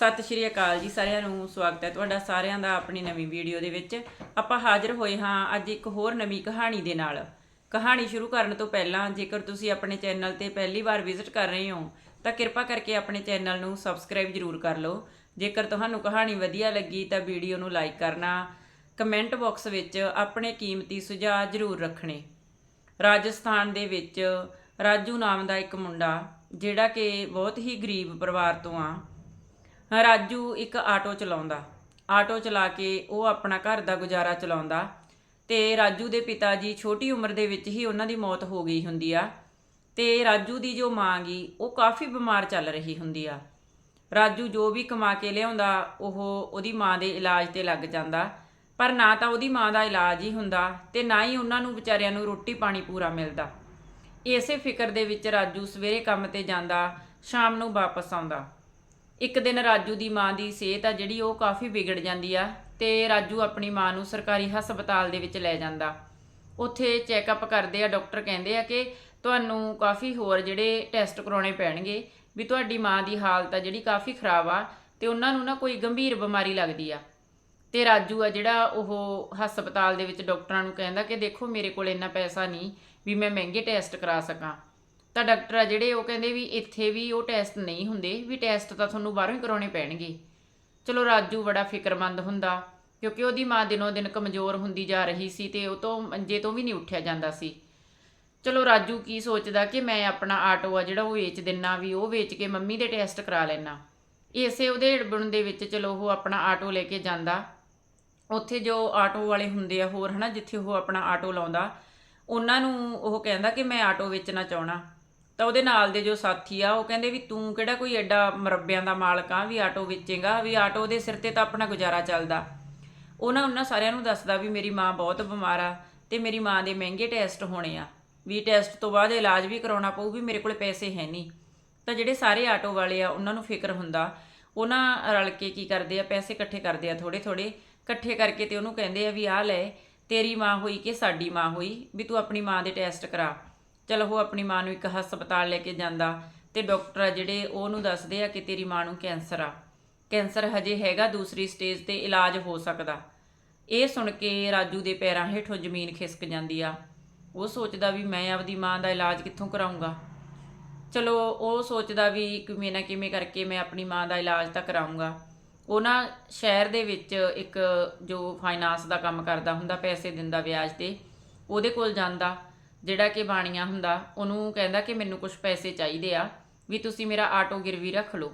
ਸਤਿ ਸ਼੍ਰੀ ਅਕਾਲ ਜੀ, ਸਾਰਿਆਂ ਨੂੰ ਸਵਾਗਤ ਹੈ ਤੁਹਾਡਾ ਸਾਰਿਆਂ ਦਾ ਆਪਣੀ ਨਵੀਂ ਵੀਡੀਓ ਦੇ ਵਿੱਚ। ਆਪਾਂ ਹਾਜ਼ਰ ਹੋਏ ਹਾਂ ਅੱਜ ਇੱਕ ਹੋਰ ਨਵੀਂ ਕਹਾਣੀ ਦੇ ਨਾਲ। ਕਹਾਣੀ ਸ਼ੁਰੂ ਕਰਨ ਤੋਂ ਪਹਿਲਾਂ ਜੇਕਰ ਤੁਸੀਂ ਆਪਣੇ ਚੈਨਲ ਤੇ ਪਹਿਲੀ ਵਾਰ ਵਿਜ਼ਿਟ ਕਰ ਰਹੇ ਹੋ, ਤਾਂ ਕਿਰਪਾ ਕਰਕੇ ਆਪਣੇ ਚੈਨਲ ਨੂੰ ਸਬਸਕ੍ਰਾਈਬ ਜ਼ਰੂਰ ਕਰ ਲਓ। ਜੇਕਰ ਤੁਹਾਨੂੰ ਕਹਾਣੀ ਵਧੀਆ ਲੱਗੀ ਤਾਂ ਵੀਡੀਓ ਨੂੰ ਲਾਈਕ ਕਰਨਾ, ਕਮੈਂਟ ਬਾਕਸ ਵਿੱਚ ਆਪਣੇ ਕੀਮਤੀ ਸੁਝਾਅ ਜ਼ਰੂਰ ਰੱਖਣੇ। ਰਾਜਸਥਾਨ ਦੇ ਵਿੱਚ ਰਾਜੂ ਨਾਮ ਦਾ ਇੱਕ ਮੁੰਡਾ, ਜਿਹੜਾ ਕਿ ਬਹੁਤ ਹੀ ਗਰੀਬ ਪਰਿਵਾਰ ਤੋਂ ਆ। ਰਾਜੂ ਇੱਕ ਆਟੋ ਚਲਾਉਂਦਾ। ਆਟੋ ਚਲਾ ਕੇ ਉਹ ਆਪਣਾ ਘਰ ਦਾ ਗੁਜ਼ਾਰਾ ਚਲਾਉਂਦਾ ਤੇ ਰਾਜੂ ਦੇ ਪਿਤਾ ਜੀ ਛੋਟੀ ਉਮਰ ਦੇ ਵਿੱਚ ਹੀ ਉਹਨਾਂ ਦੀ ਮੌਤ ਹੋ ਗਈ ਹੁੰਦੀ ਆ ਤੇ ਰਾਜੂ ਦੀ ਜੋ ਮਾਂ ਗਈ ਉਹ ਕਾਫੀ ਬਿਮਾਰ ਚੱਲ ਰਹੀ ਹੁੰਦੀ ਆ। ਰਾਜੂ ਜੋ ਵੀ ਕਮਾ ਕੇ ਲਿਆਉਂਦਾ, ਉਹ ਉਹਦੀ ਮਾਂ ਦੇ ਇਲਾਜ ਤੇ ਲੱਗ ਜਾਂਦਾ। ਪਰ ਨਾ ਤਾਂ ਉਹਦੀ ਮਾਂ ਦਾ ਇਲਾਜ ਹੀ ਹੁੰਦਾ ਤੇ ਨਾ ਹੀ ਉਹਨਾਂ ਨੂੰ ਵਿਚਾਰਿਆਂ ਨੂੰ ਰੋਟੀ ਪਾਣੀ ਪੂਰਾ ਮਿਲਦਾ। ਇਸੇ ਫਿਕਰ ਦੇ ਵਿੱਚ ਰਾਜੂ ਸਵੇਰੇ ਕੰਮ ਤੇ ਜਾਂਦਾ, ਸ਼ਾਮ ਨੂੰ ਵਾਪਸ ਆਉਂਦਾ। ਇੱਕ ਦਿਨ ਰਾਜੂ ਦੀ ਮਾਂ ਦੀ ਸਿਹਤ ਆ ਜਿਹੜੀ ਉਹ ਕਾਫੀ ਵਿਗੜ ਜਾਂਦੀ ਆ ਤੇ ਰਾਜੂ ਆਪਣੀ ਮਾਂ ਨੂੰ ਸਰਕਾਰੀ ਹਸਪਤਾਲ ਦੇ ਵਿੱਚ ਲੈ ਜਾਂਦਾ। ਉੱਥੇ ਚੈੱਕਅਪ ਕਰਦੇ ਆ, ਡਾਕਟਰ ਕਹਿੰਦੇ ਆ ਕਿ ਤੁਹਾਨੂੰ ਕਾਫੀ ਹੋਰ ਜਿਹੜੇ ਟੈਸਟ ਕਰਾਉਣੇ ਪੈਣਗੇ ਵੀ ਤੁਹਾਡੀ ਮਾਂ ਦੀ ਹਾਲਤ ਆ ਜਿਹੜੀ ਕਾਫੀ ਖਰਾਬ ਆ ਤੇ ਉਹਨਾਂ ਨੂੰ ਨਾ ਕੋਈ ਗੰਭੀਰ ਬਿਮਾਰੀ ਲੱਗਦੀ ਆ। ਤੇ ਰਾਜੂ ਆ ਜਿਹੜਾ ਉਹ ਹਸਪਤਾਲ ਦੇ ਵਿੱਚ ਡਾਕਟਰਾਂ ਨੂੰ ਕਹਿੰਦਾ ਕਿ ਦੇਖੋ ਮੇਰੇ ਕੋਲ ਇੰਨਾ ਪੈਸਾ ਨਹੀਂ ਵੀ ਮੈਂ ਮਹਿੰਗੇ ਟੈਸਟ ਕਰਾ ਸਕਾਂ। ਤਾਂ ਡਾਕਟਰ ਆ ਜਿਹੜੇ ਉਹ ਕਹਿੰਦੇ ਵੀ ਇੱਥੇ ਵੀ ਉਹ ਟੈਸਟ ਨਹੀਂ ਹੁੰਦੇ, ਵੀ ਟੈਸਟ ਤਾਂ ਤੁਹਾਨੂੰ ਬਾਹਰੋਂ ਹੀ ਕਰਾਉਣੇ ਪੈਣਗੇ। ਚਲੋ ਰਾਜੂ ਬੜਾ ਫਿਕਰਮੰਦ ਹੁੰਦਾ, ਕਿਉਂਕਿ ਉਹਦੀ ਮਾਂ ਦਿਨੋਂ ਦਿਨ ਕਮਜ਼ੋਰ ਹੁੰਦੀ ਜਾ ਰਹੀ ਸੀ ਤੇ ਉਹ ਤੋਂ ਮੰਜੇ ਤੋਂ ਵੀ ਨਹੀਂ ਉੱਠਿਆ ਜਾਂਦਾ ਸੀ। ਚਲੋ ਰਾਜੂ ਕੀ ਸੋਚਦਾ ਕਿ ਮੈਂ ਆਪਣਾ ਆਟੋ ਆ ਜਿਹੜਾ ਉਹ ਵੇਚ ਦਿੰਨਾ, ਵੀ ਉਹ ਵੇਚ ਕੇ ਮੰਮੀ ਦੇ ਟੈਸਟ ਕਰਾ ਲੈਣਾ ਇਸੇ ਉਹਦੇ ੜਬਣ ਦੇ ਵਿੱਚ ਚਲੋ ਉਹ ਆਪਣਾ ਆਟੋ ਲੈ ਕੇ ਜਾਂਦਾ। ਉੱਥੇ ਜੋ ਆਟੋ ਵਾਲੇ ਹੁੰਦੇ ਆ ਹੋਰ ਹਨਾ, ਜਿੱਥੇ ਉਹ ਆਪਣਾ ਆਟੋ ਲਾਉਂਦਾ, ਉਹਨਾਂ ਨੂੰ ਉਹ ਕਹਿੰਦਾ ਕਿ ਮੈਂ ਆਟੋ ਵੇਚਣਾ ਚਾਹਣਾ ਤਾਂ ਉਹਦੇ ਨਾਲ ਦੇ ਜੋ ਸਾਥੀ ਆ, ਉਹ ਕਹਿੰਦੇ ਵੀ ਤੂੰ ਕਿਹੜਾ ਕੋਈ ਐਡਾ ਮਰੱਬਿਆਂ ਦਾ ਮਾਲਕ ਆ, ਵੀ ਆਟੋ ਵੇਚੇਗਾ, ਵੀ ਆਟੋ ਦੇ ਸਿਰ ਤੇ ਤਾਂ ਆਪਣਾ ਗੁਜ਼ਾਰਾ ਚੱਲਦਾ। ਉਹਨਾਂ ਉਹਨਾਂ ਸਾਰਿਆਂ ਨੂੰ ਦੱਸਦਾ ਵੀ ਮੇਰੀ ਮਾਂ ਬਹੁਤ ਬਿਮਾਰ ਆ ਤੇ ਮੇਰੀ ਮਾਂ ਦੇ ਮਹਿੰਗੇ ਟੈਸਟ ਹੋਣੇ ਆ। ਵੀ ਟੈਸਟ ਤੋਂ ਬਾਅਦ ਇਲਾਜ ਵੀ ਕਰਾਉਣਾ ਪਊ, ਵੀ ਮੇਰੇ ਕੋਲ ਪੈਸੇ ਹੈ ਨਹੀਂ। ਤਾਂ ਜਿਹੜੇ ਸਾਰੇ ਆਟੋ ਵਾਲੇ ਆ, ਉਹਨਾਂ ਨੂੰ ਫਿਕਰ ਹੁੰਦਾ। ਉਹਨਾਂ ਰਲ ਕੇ ਕੀ ਕਰਦੇ ਆ, ਪੈਸੇ ਇਕੱਠੇ ਕਰਦੇ ਆ ਥੋੜੇ ਥੋੜੇ ਇਕੱਠੇ ਕਰਕੇ ਤੇ ਉਹਨੂੰ ਕਹਿੰਦੇ ਆ ਵੀ ਆਹ ਲੈ, ਤੇਰੀ ਮਾਂ ਹੋਈ ਕਿ ਸਾਡੀ ਮਾਂ ਹੋਈ, ਵੀ ਤੂੰ ਆਪਣੀ ਮਾਂ ਦੇ ਟੈਸਟ ਕਰਾ। ਚਲੋ ਉਹ ਆਪਣੀ ਮਾਂ ਨੂੰ ਇੱਕ ਹਸਪਤਾਲ ਲੈ ਕੇ ਜਾਂਦਾ ਤੇ ਡਾਕਟਰ ਆ ਜਿਹੜੇ ਉਹਨੂੰ ਦੱਸਦੇ ਆ ਕਿ ਤੇਰੀ ਮਾਂ ਨੂੰ ਕੈਂਸਰ ਆ। ਕੈਂਸਰ ਹਜੇ ਹੈਗਾ ਦੂਸਰੀ ਸਟੇਜ ਤੇ ਇਲਾਜ ਹੋ ਸਕਦਾ। ਇਹ ਸੁਣ ਕੇ ਰਾਜੂ ਦੇ ਪੈਰਾਂ ਹੇਠੋਂ ਜ਼ਮੀਨ ਖਿਸਕ ਜਾਂਦੀ ਆ। ਉਹ ਸੋਚਦਾ ਵੀ ਮੈਂ ਆਪਦੀ ਮਾਂ ਦਾ ਇਲਾਜ ਕਿੱਥੋਂ ਕਰਾਉਂਗਾ ਚਲੋ ਉਹ ਸੋਚਦਾ ਵੀ ਕਿਵੇਂ ਨਾ ਕਿਵੇਂ ਕਰਕੇ ਮੈਂ ਆਪਣੀ ਮਾਂ ਦਾ ਇਲਾਜ ਤਾਂ ਕਰਾਉਂਗਾ ਉਹ ਨਾ ਸ਼ਹਿਰ ਦੇ ਵਿੱਚ ਇੱਕ ਜੋ ਫਾਈਨਾਂਸ ਦਾ ਕੰਮ ਕਰਦਾ ਹੁੰਦਾ, ਪੈਸੇ ਦਿੰਦਾ ਵਿਆਜ ਤੇ, ਉਹਦੇ ਕੋਲ ਜਾਂਦਾ। ਜਿਹੜਾ ਕਿ ਬਾਣੀਆ ਹੁੰਦਾ, ਉਹਨੂੰ ਕਹਿੰਦਾ ਕਿ ਮੈਨੂੰ ਕੁਝ ਪੈਸੇ ਚਾਹੀਦੇ ਆ, ਵੀ ਤੁਸੀਂ ਮੇਰਾ ਆਟੋ ਗਿਰਵੀ ਰੱਖ ਲਓ।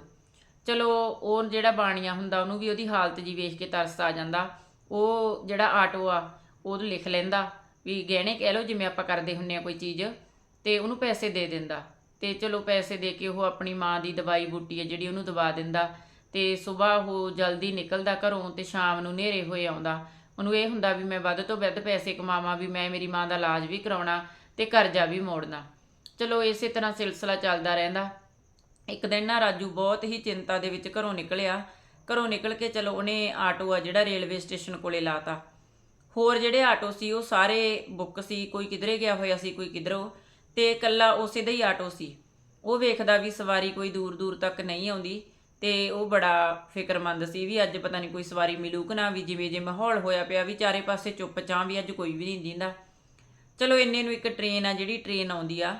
ਚਲੋ, ਉਹ ਜਿਹੜਾ ਬਾਣੀਆ ਹੁੰਦਾ, ਉਹਨੂੰ ਵੀ ਉਹਦੀ ਹਾਲਤ ਜੀ ਵੇਖ ਕੇ ਤਰਸ ਆ ਜਾਂਦਾ। ਉਹ ਜਿਹੜਾ ਆਟੋ ਆ, ਉਹ ਲਿਖ ਲੈਂਦਾ ਵੀ ਗਹਿਣੇ ਕਹਿ ਲਓ ਜਿਵੇਂ ਆਪਾਂ ਕਰਦੇ ਹੁੰਨੇ ਆ ਕੋਈ ਚੀਜ਼, ਤੇ ਉਹਨੂੰ ਪੈਸੇ ਦੇ ਦਿੰਦਾ। ਤੇ ਚਲੋ, ਪੈਸੇ ਦੇ ਕੇ ਉਹ ਆਪਣੀ ਮਾਂ ਦੀ ਦਵਾਈ ਬੂਟੀ ਹੈ ਜਿਹੜੀ ਉਹਨੂੰ ਦਵਾ ਦਿੰਦਾ। ਤੇ ਸਵੇਰ ਉਹ ਜਲਦੀ ਨਿਕਲਦਾ ਘਰੋਂ ਤੇ ਸ਼ਾਮ ਨੂੰ ਹਨੇਰੇ ਹੋਏ ਆਉਂਦਾ। ਉਹਨੂੰ ਇਹ ਹੁੰਦਾ ਵੀ ਮੈਂ ਵੱਧ ਤੋਂ ਵੱਧ ਪੈਸੇ ਕਮਾਵਾਂ, ਵੀ ਮੈਂ ਮੇਰੀ ਮਾਂ ਦਾ ਇਲਾਜ ਵੀ ਕਰਾਉਣਾ। ਤੇ ਕਰਜ਼ਾ ਵੀ ਮੋੜਨਾ। ਚਲੋ ਇਸੇ ਤਰ੍ਹਾਂ ਸਿਲਸਿਲਾ ਚੱਲਦਾ ਰਹਿੰਦਾ। ਇੱਕ ਦਿਨ ਨਾ ਰਾਜੂ ਬਹੁਤ ਹੀ ਚਿੰਤਾ ਦੇ ਵਿੱਚ ਘਰੋਂ ਨਿਕਲਿਆ। ਘਰੋਂ ਨਿਕਲ ਕੇ ਚਲੋ ਉਹਨੇ ਆਟੋ ਆ ਜਿਹੜਾ ਰੇਲਵੇ ਸਟੇਸ਼ਨ ਕੋਲੇ ਲਾਤਾ। ਹੋਰ ਜਿਹੜੇ ਆਟੋ ਸੀ ਉਹ ਸਾਰੇ ਬੁੱਕ ਸੀ, ਕੋਈ ਕਿਧਰੇ ਗਿਆ ਹੋਇਆ ਸੀ, ਕੋਈ ਕਿਧਰੋਂ। ਤੇ ਇਕੱਲਾ ਉਸੇ ਦਾ ਹੀ ਆਟੋ ਸੀ। ਉਹ ਵੇਖਦਾ ਵੀ ਸਵਾਰੀ ਕੋਈ ਦੂਰ ਦੂਰ ਤੱਕ ਨਹੀਂ ਆਉਂਦੀ ਤੇ ਉਹ ਬੜਾ ਫਿਕਰਮੰਦ ਸੀ ਵੀ ਅੱਜ ਪਤਾ ਨਹੀਂ ਕੋਈ ਸਵਾਰੀ ਮਿਲੂ ਕਿ ਨਾ, ਵੀ ਜਿਵੇਂ ਜੇ ਮਾਹੌਲ ਹੋਇਆ ਪਿਆ ਵੀ ਚਾਰੇ ਪਾਸੇ ਚੁੱਪ ਚਾਂ ਵੀ ਅੱਜ ਕੋਈ ਵੀ ਨਹੀਂ ਦਿੰਦਾ। ਚਲੋ ਇੰਨੇ ਨੂੰ ਇੱਕ ਟ੍ਰੇਨ ਆ, ਜਿਹੜੀ ਟ੍ਰੇਨ ਆਉਂਦੀ ਆ,